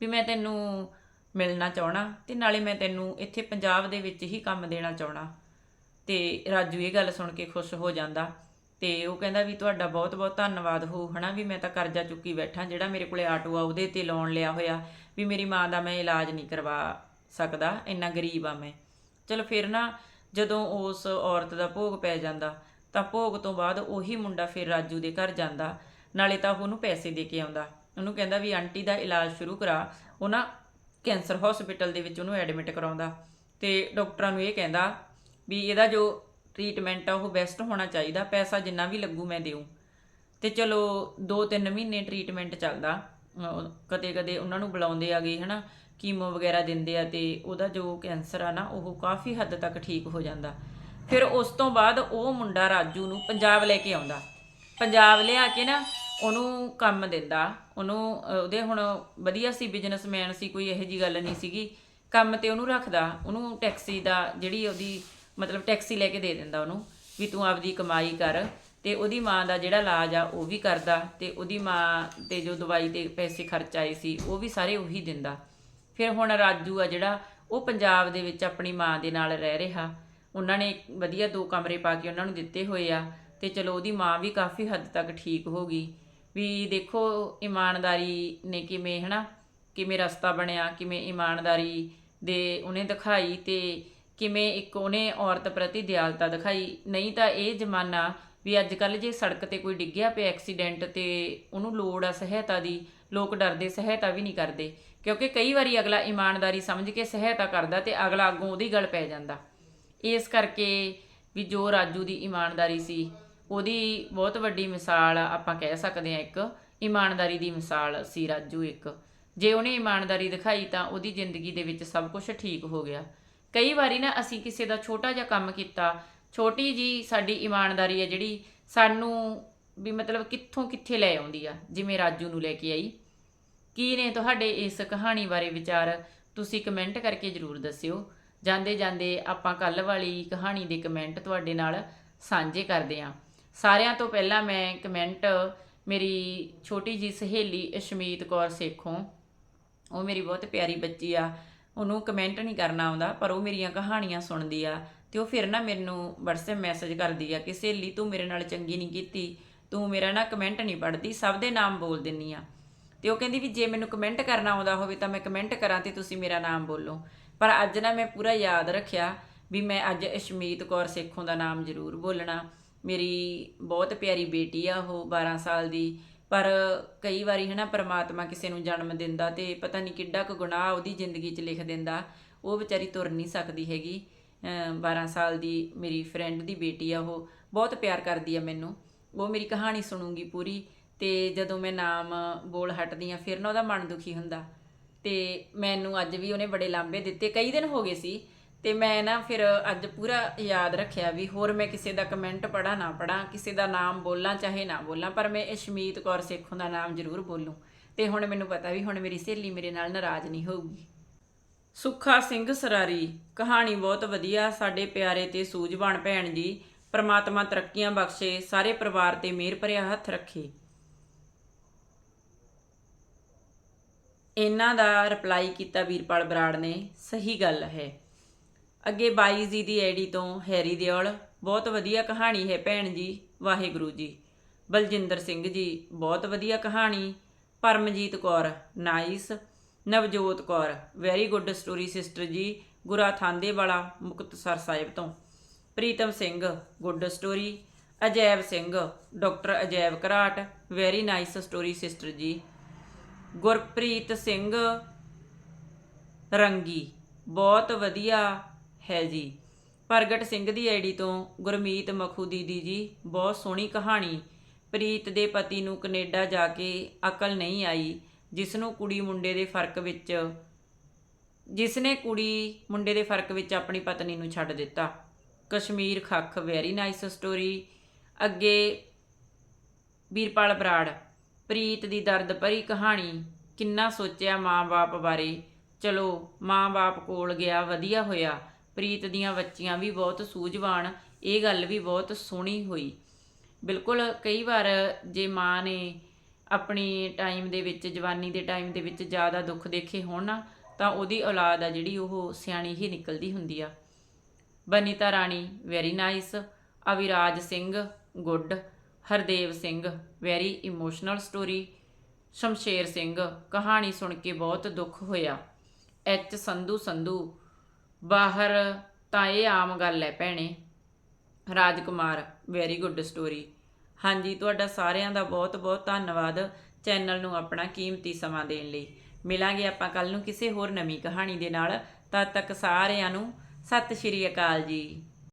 ਵੀ ਮੈਂ ਤੈਨੂੰ ਮਿਲਣਾ ਚਾਹਣਾ ਤੇ ਨਾਲੇ ਮੈਂ ਤੈਨੂੰ ਇੱਥੇ ਪੰਜਾਬ ਦੇ ਵਿੱਚ ਹੀ ਕੰਮ ਦੇਣਾ ਚਾਹਣਾ ਤੇ ਰਾਜੂ ਇਹ ਗੱਲ ਸੁਣ ਕੇ ਖੁਸ਼ ਹੋ ਜਾਂਦਾ ਤੇ ਉਹ ਕਹਿੰਦਾ ਵੀ ਤੁਹਾਡਾ ਬਹੁਤ ਬਹੁਤ ਧੰਨਵਾਦ ਹੋ, ਹਨਾ? ਵੀ ਮੈਂ ਤਾਂ ਕਰਜ਼ਾ ਚੁੱਕੀ ਬੈਠਾ ਜਿਹੜਾ ਮੇਰੇ ਕੋਲੇ ਆਟੋ ਆ, ਉਹਦੇ ਤੇ ਲੋਨ ਲਿਆ ਹੋਇਆ। ਵੀ ਮੇਰੀ ਮਾਂ ਦਾ ਮੈਂ ਇਲਾਜ ਨਹੀਂ ਕਰਵਾ ਸਕਦਾ, ਇੰਨਾ ਗਰੀਬ ਆ ਮੈਂ। ਚਲੋ ਫਿਰ ਨਾ ਜਦੋਂ ਉਸ ਔਰਤ ਦਾ ਭੋਗ ਪੈ ਜਾਂਦਾ ਤਾਂ ਭੋਗ ਤੋਂ ਬਾਅਦ ਉਹੀ ਮੁੰਡਾ ਫਿਰ ਰਾਜੂ ਦੇ ਘਰ ਜਾਂਦਾ, ਨਾਲੇ ਤਾਂ ਉਹਨੂੰ ਪੈਸੇ ਦੇ ਕੇ ਆਉਂਦਾ। ਉਹਨੂੰ ਕਹਿੰਦਾ ਵੀ ਆਂਟੀ ਦਾ ਇਲਾਜ ਸ਼ੁਰੂ ਕਰਾ, ਉਹ ਨਾ ਕੈਂਸਰ ਹਸਪੀਟਲ ਦੇ ਵਿੱਚ ਉਹਨੂੰ ਐਡਮਿਟ ਕਰਾਉਂਦਾ। ਤੇ ਡਾਕਟਰਾਂ ਨੂੰ ਇਹ ਕਹਿੰਦਾ ਵੀ ਇਹਦਾ ਜੋ ਟ੍ਰੀਟਮੈਂਟ ਆ, ਉਹ ਬੈਸਟ ਹੋਣਾ ਚਾਹੀਦਾ, ਪੈਸਾ ਜਿੰਨਾ ਵੀ ਲੱਗੂ ਮੈਂ ਦੇਉ ਤੇ ਚਲੋ 2-3 ਮਹੀਨੇ ਟ੍ਰੀਟਮੈਂਟ ਚੱਲਦਾ। ਕਦੇ ਕਦੇ ਉਹਨਾਂ ਨੂੰ ਬੁਲਾਉਂਦੇ ਆਗੇ ਹਨਾ ਕੀਮੋ ਵਗੈਰਾ ਦਿੰਦੇ ਆ ਤੇ ਉਹਦਾ ਜੋ ਕੈਂਸਰ ਆ ਨਾ, ਉਹ ਕਾਫੀ ਹੱਦ ਤੱਕ ਠੀਕ ਹੋ ਜਾਂਦਾ। ਫਿਰ ਉਸ ਤੋਂ ਬਾਅਦ ਉਹ ਮੁੰਡਾ ਰਾਜੂ ਨੂੰ ਪੰਜਾਬ ਲੈ ਕੇ ਆਉਂਦਾ। ਪੰਜਾਬ ਲਿਆ ਕੇ ਨਾ ਉਹਨੂੰ ਕੰਮ ਦਿੰਦਾ। ਉਹਨੂੰ ਉਹਦੇ ਹੁਣ ਵਧੀਆ ਸੀ ਬਿਜ਼ਨਸਮੈਨ ਸੀ, ਕੋਈ ਇਹੋ ਜੀ ਗੱਲ ਨਹੀਂ ਸੀਗੀ। ਕੰਮ ਤੇ ਉਹਨੂੰ ਰੱਖਦਾ। ਉਹਨੂੰ ਟੈਕਸੀ ਦਾ ਜਿਹੜੀ ਉਹਦੀ ਮਤਲਬ ਟੈਕਸੀ ਲੈ ਕੇ ਦੇ ਦਿੰਦਾ ਉਹਨੂੰ ਵੀ ਤੂੰ ਆਪਦੀ ਕਮਾਈ ਕਰ ਤੇ ਉਹਦੀ ਮਾਂ ਦਾ ਜਿਹੜਾ ਇਲਾਜ ਆ ਉਹ ਵੀ ਕਰਦਾ ਤੇ ਉਹਦੀ ਮਾਂ ਤੇ ਜੋ ਦਵਾਈ ਤੇ ਪੈਸੇ ਖਰਚ ਆਏ ਸੀ ਉਹ ਵੀ ਸਾਰੇ ਉਹੀ ਦਿੰਦਾ। ਫਿਰ ਹੁਣ ਰਾਜੂ ਆ ਜਿਹੜਾ, ਉਹ ਪੰਜਾਬ ਦੇ ਵਿੱਚ ਆਪਣੀ ਮਾਂ ਦੇ ਨਾਲ ਰਹਿ ਰਿਹਾ। ਉਹਨਾਂ ਨੇ ਵਧੀਆ ਦੋ ਕਮਰੇ ਪਾ ਕੇ ਉਹਨਾਂ ਨੂੰ ਦਿੱਤੇ ਹੋਏ ਆ ਤੇ ਚਲੋ ਉਹਦੀ ਮਾਂ ਵੀ ਕਾਫੀ ਹੱਦ ਤੱਕ ਠੀਕ ਹੋ ਗਈ। ਵੀ ਦੇਖੋ ਇਮਾਨਦਾਰੀ ਨੇ ਕਿਵੇਂ, ਹਨਾ? ਕਿਵੇਂ ਰਸਤਾ ਬਣਿਆ, ਕਿਵੇਂ ਇਮਾਨਦਾਰੀ ਦੇ ਉਹਨੇ ਦਿਖਾਈ ਤੇ ਕਿਵੇਂ ਇੱਕ ਉਹਨੇ ਔਰਤ ਪ੍ਰਤੀ ਦਿਆਲਤਾ ਦਿਖਾਈ। ਨਹੀਂ ਤਾਂ ਇਹ ਜ਼ਮਾਨਾ ਵੀ ਅੱਜ ਕੱਲ ਜੇ ਸੜਕ ਤੇ ਕੋਈ ਡਿੱਗਿਆ ਪਿਆ ਐਕਸੀਡੈਂਟ ਤੇ ਉਹਨੂੰ ਲੋੜ ਆ ਸਹਾਇਤਾ ਦੀ, ਲੋਕ ਡਰਦੇ ਸਹਾਇਤਾ ਵੀ ਨਹੀਂ ਕਰਦੇ। ਕਿਉਂਕਿ ਕਈ ਵਾਰੀ ਅਗਲਾ ਇਮਾਨਦਾਰੀ ਸਮਝ ਕੇ ਸਹਾਇਤਾ ਕਰਦਾ ਤੇ ਅਗਲਾ ਅੱਗੋਂ ਉਹਦੀ ਗੱਲ ਪੈ ਜਾਂਦਾ। ਇਸ ਕਰਕੇ ਵੀ ਜੋ ਰਾਜੂ ਦੀ ਇਮਾਨਦਾਰੀ ਸੀ, ਉਹਦੀ ਬਹੁਤ ਵੱਡੀ ਮਿਸਾਲ ਆਪਾਂ ਕਹਿ ਸਕਦੇ ਹਾਂ ਇੱਕ, ਇਮਾਨਦਾਰੀ ਦੀ ਮਿਸਾਲ ਸੀ ਰਾਜੂ ਇੱਕ। ਜੇ ਉਹਨੇ ਇਮਾਨਦਾਰੀ ਦਿਖਾਈ ਤਾਂ ਉਹਦੀ ਜ਼ਿੰਦਗੀ ਦੇ ਵਿੱਚ ਸਭ ਕੁਝ ਠੀਕ ਹੋ ਗਿਆ। ਕਈ ਵਾਰੀ ਨਾ ਅਸੀਂ ਕਿਸੇ ਦਾ ਛੋਟਾ ਜਿਹਾ ਕੰਮ ਕੀਤਾ, ਛੋਟੀ ਜੀ ਸਾਡੀ ਇਮਾਨਦਾਰੀ ਹੈ ਜਿਹੜੀ ਸਾਨੂੰ ਵੀ ਮਤਲਬ ਕਿੱਥੋਂ ਕਿੱਥੇ ਲੈ ਆਉਂਦੀ ਆ, ਜਿਵੇਂ ਰਾਜੂ ਨੂੰ ਲੈ ਕੇ ਆਈ। ਕੀ ਨੇ ਤੁਹਾਡੇ ਇਸ ਕਹਾਣੀ ਬਾਰੇ ਵਿਚਾਰ, ਤੁਸੀਂ ਕਮੈਂਟ ਕਰਕੇ ਜਰੂਰ ਦੱਸਿਓ। ਜਾਂਦੇ ਜਾਂਦੇ ਆਪਾਂ ਕੱਲ ਵਾਲੀ ਕਹਾਣੀ ਦੇ ਕਮੈਂਟ ਤੁਹਾਡੇ ਨਾਲ ਸਾਂਝੇ ਕਰਦੇ ਆਂ ਸਾਰਿਆਂ ਤੋਂ ਪਹਿਲਾਂ ਮੈਂ ਕਮੈਂਟ ਮੇਰੀ ਛੋਟੀ ਜੀ ਸਹੇਲੀ ਅਸ਼ਮੀਤ ਕੌਰ ਸੇਖੋਂ, ਉਹ ਮੇਰੀ ਬਹੁਤ ਪਿਆਰੀ ਬੱਚੀ ਆ, ਉਹਨੂੰ ਕਮੈਂਟ ਨਹੀਂ ਕਰਨਾ ਆਉਂਦਾ, ਪਰ ਉਹ ਮੇਰੀਆਂ ਕਹਾਣੀਆਂ ਸੁਣਦੀ ਆ ਤੇ ਉਹ ਫਿਰ ਨਾ ਮੈਨੂੰ WhatsApp ਮੈਸੇਜ ਕਰਦੀ ਆ ਕਿ ਸਹੇਲੀ ਤੂੰ ਮੇਰੇ ਨਾਲ ਚੰਗੀ ਨਹੀਂ ਕੀਤੀ, ਤੂੰ ਮੇਰਾ ਨਾ ਕਮੈਂਟ ਨਹੀਂ ਪੜ੍ਹਦੀ, ਸਭ ਦੇ ਨਾਮ ਬੋਲ ਦਿੰਨੀ ਆ। ਤੇ ਉਹ ਕਹਿੰਦੀ ਵੀ ਜੇ ਮੈਨੂੰ ਕਮੈਂਟ ਕਰਨਾ ਆਉਂਦਾ ਹੋਵੇ ਤਾਂ ਮੈਂ ਕਮੈਂਟ ਕਰਾਂ ਤੇ ਤੁਸੀਂ ਮੇਰਾ ਨਾਮ ਬੋਲੋ। ਪਰ ਅੱਜ ਨਾ ਮੈਂ ਪੂਰਾ ਯਾਦ ਰੱਖਿਆ ਵੀ ਮੈਂ ਅੱਜ ਅਸ਼ਮੀਤ ਕੌਰ ਸੇਖੋਂ ਦਾ ਨਾਮ ਜ਼ਰੂਰ ਬੋਲਣਾ। ਮੇਰੀ ਬਹੁਤ ਪਿਆਰੀ ਬੇਟੀ ਆ ਉਹ 12 ਸਾਲ ਦੀ। ਪਰ ਕਈ ਵਾਰੀ ਹਨਾ ਪ੍ਰਮਾਤਮਾ ਕਿਸੇ ਨੂੰ ਜਨਮ ਦਿੰਦਾ ਤੇ ਪਤਾ ਨਹੀਂ ਕਿੱਡਾ ਕੁ ਗੁਨਾਹ ਉਹਦੀ ਜ਼ਿੰਦਗੀ 'ਚ ਲਿਖ ਦਿੰਦਾ। ਉਹ ਵਿਚਾਰੀ ਤੁਰ ਨਹੀਂ ਸਕਦੀ ਹੈਗੀ। ਅਮ 12 ਸਾਲ ਦੀ ਮੇਰੀ ਫਰੈਂਡ ਦੀ ਬੇਟੀ ਆ ਉਹ, ਬਹੁਤ ਪਿਆਰ ਕਰਦੀ ਆ ਮੈਨੂੰ। ਉਹ ਮੇਰੀ ਕਹਾਣੀ ਸੁਣੂਗੀ ਪੂਰੀ ਤੇ ਜਦੋਂ ਮੈਂ ਨਾਮ ਬੋਲ ਹਟਦੀ ਆ ਫਿਰ ਨਾ ਉਹਦਾ ਮਨ ਦੁਖੀ ਹੁੰਦਾ। ਤੇ ਮੈਨੂੰ ਅੱਜ ਵੀ ਉਹਨੇ ਬੜੇ ਲਾਂਬੇ ਦਿੱਤੇ। ਕਈ ਦਿਨ ਹੋ ਗਏ ਸੀ ਤੇ ਮੈਂ ਨਾ ਫਿਰ ਅੱਜ ਪੂਰਾ ਯਾਦ ਰੱਖਿਆ ਵੀ ਹੋਰ ਮੈਂ ਕਿਸੇ ਦਾ ਕਮੈਂਟ ਪੜਾ ਨਾ ਪੜਾ ਕਿਸੇ ਦਾ ਨਾਮ ਬੋਲਾਂ, ਚਾਹੇ ਨਾ ਬੋਲਾਂ, ਪਰ ਮੈਂ ਇਸ਼ਮੀਤ ਕੌਰ ਸੇਖੋਂ ਦਾ ਨਾਮ ਜ਼ਰੂਰ ਬੋਲੂੰ। ਤੇ ਹੁਣ ਮੈਨੂੰ ਪਤਾ ਵੀ ਹੁਣ ਮੇਰੀ ਸਹੇਲੀ ਮੇਰੇ ਨਾਲ ਨਾਰਾਜ਼ ਨਹੀਂ ਹੋਊਗੀ। ਸੁੱਖਾ ਸਿੰਘ ਸਰਾਰੀ, ਕਹਾਣੀ ਬਹੁਤ ਵਧੀਆ, ਸਾਡੇ ਪਿਆਰੇ ਤੇ ਸੂਝਵਾਨ ਭੈਣ ਜੀ, ਪ੍ਰਮਾਤਮਾ ਤਰੱਕੀਆਂ ਬਖਸ਼ੇ, ਸਾਰੇ ਪਰਿਵਾਰ ਤੇ ਮਿਹਰ ਭਰਿਆ ਹੱਥ ਰੱਖੇ। ਇਹਨਾਂ ਦਾ ਰਿਪਲਾਈ ਕੀਤਾ ਵੀਰਪਾਲ ਬਰਾੜ ਨੇ, ਸਹੀ ਗੱਲ ਹੈ। ਅੱਗੇ ਬਾਈ ਜੀ ਦੀ ਆਈਡੀ ਤੋਂ ਹੈਰੀ ਦਿਓਲ, ਬਹੁਤ ਵਧੀਆ ਕਹਾਣੀ ਹੈ ਭੈਣ ਜੀ, ਵਾਹਿਗੁਰੂ ਜੀ। ਬਲਜਿੰਦਰ ਸਿੰਘ ਜੀ, ਬਹੁਤ ਵਧੀਆ ਕਹਾਣੀ। Paramjit Kaur nice Navjot Kaur very good story sister ji, ਗੁਰਾ ਥਾਂਦੇ ਵਾਲਾ ਮੁਕਤਸਰ ਸਾਹਿਬ ਤੋਂ। Pritam Singh good story Ajaib Singh doctor Ajaib Gharat very nice story sister ji. Gurpreet Singh ਰੰਗੀ। ਬਹੁਤ ਵਧੀਆ ਹੈ ਜੀ। ਪ੍ਰਗਟ ਸਿੰਘ ਦੀ ਆਈਡੀ ਤੋਂ ਗੁਰਮੀਤ ਮਖੂ ਦੀਦੀ ਜੀ, ਬਹੁਤ ਸੋਹਣੀ ਕਹਾਣੀ। ਪ੍ਰੀਤ ਦੇ ਪਤੀ ਨੂੰ ਕੈਨੇਡਾ ਜਾ ਕੇ ਅਕਲ ਨਹੀਂ ਆਈ ਜਿਸ ਨੂੰ ਕੁੜੀ ਮੁੰਡੇ ਦੇ ਫ਼ਰਕ ਵਿੱਚ ਜਿਸ ਨੇ ਕੁੜੀ ਮੁੰਡੇ ਦੇ ਫ਼ਰਕ ਵਿੱਚ ਆਪਣੀ ਪਤਨੀ ਨੂੰ ਛੱਡ ਦਿੱਤਾ। Kashmir Khakh very nice story ਅੱਗੇ ਵੀਰਪਾਲ ਬਰਾੜ। ਪ੍ਰੀਤ ਦੀ ਦਰਦ ਭਰੀ ਕਹਾਣੀ, ਕਿੰਨਾ ਸੋਚਿਆ ਮਾਂ-ਬਾਪ ਬਾਰੇ। ਚਲੋ, ਮਾਂ-ਬਾਪ ਕੋਲ ਗਿਆ, ਵਧੀਆ ਹੋਇਆ। ਪ੍ਰੀਤ ਦੀਆਂ ਬੱਚੀਆਂ ਵੀ ਬਹੁਤ ਸੂਝਵਾਨ, ਇਹ ਗੱਲ ਵੀ ਬਹੁਤ ਸੋਹਣੀ ਹੋਈ। ਬਿਲਕੁਲ ਕਈ ਵਾਰ ਜੇ ਮਾਂ ਨੇ ਆਪਣੀ ਟਾਈਮ ਦੇ ਵਿੱਚ, ਜਵਾਨੀ ਦੇ ਟਾਈਮ ਦੇ ਵਿੱਚ ਜ਼ਿਆਦਾ ਦੁੱਖ ਦੇਖੇ ਹੋਣ ਨਾ, ਤਾਂ ਉਹਦੀ ਔਲਾਦ ਆ ਜਿਹੜੀ, ਉਹ ਸਿਆਣੀ ਹੀ ਨਿਕਲਦੀ ਹੁੰਦੀ ਆ। Banita Rani very nice Aviraj Singh good Hardev Singh very emotional story Shamsher Singh, ਕਹਾਣੀ ਸੁਣ ਕੇ ਬਹੁਤ ਦੁੱਖ ਹੋਇਆ। ਐਚ ਸੰਧੂ ਸੰਧੂ, ਬਾਹਰ ਤਾਂ ਇਹ ਆਮ ਗੱਲ ਹੈ ਭੈਣੇ। ਰਾਜਕੁਮਾਰ ਵੈਰੀ ਗੁੱਡ ਸਟੋਰੀ ਹਾਂਜੀ, ਤੁਹਾਡਾ ਸਾਰਿਆਂ ਦਾ ਬਹੁਤ ਬਹੁਤ ਧੰਨਵਾਦ ਚੈਨਲ ਨੂੰ ਆਪਣਾ ਕੀਮਤੀ ਸਮਾਂ ਦੇਣ ਲਈ। ਮਿਲਾਂਗੇ ਆਪਾਂ ਕੱਲ ਨੂੰ ਕਿਸੇ ਹੋਰ ਨਵੀਂ ਕਹਾਣੀ ਦੇ ਨਾਲ। ਤਦ ਤੱਕ ਸਾਰਿਆਂ ਨੂੰ ਸਤਿ ਸ਼੍ਰੀ ਅਕਾਲ ਜੀ।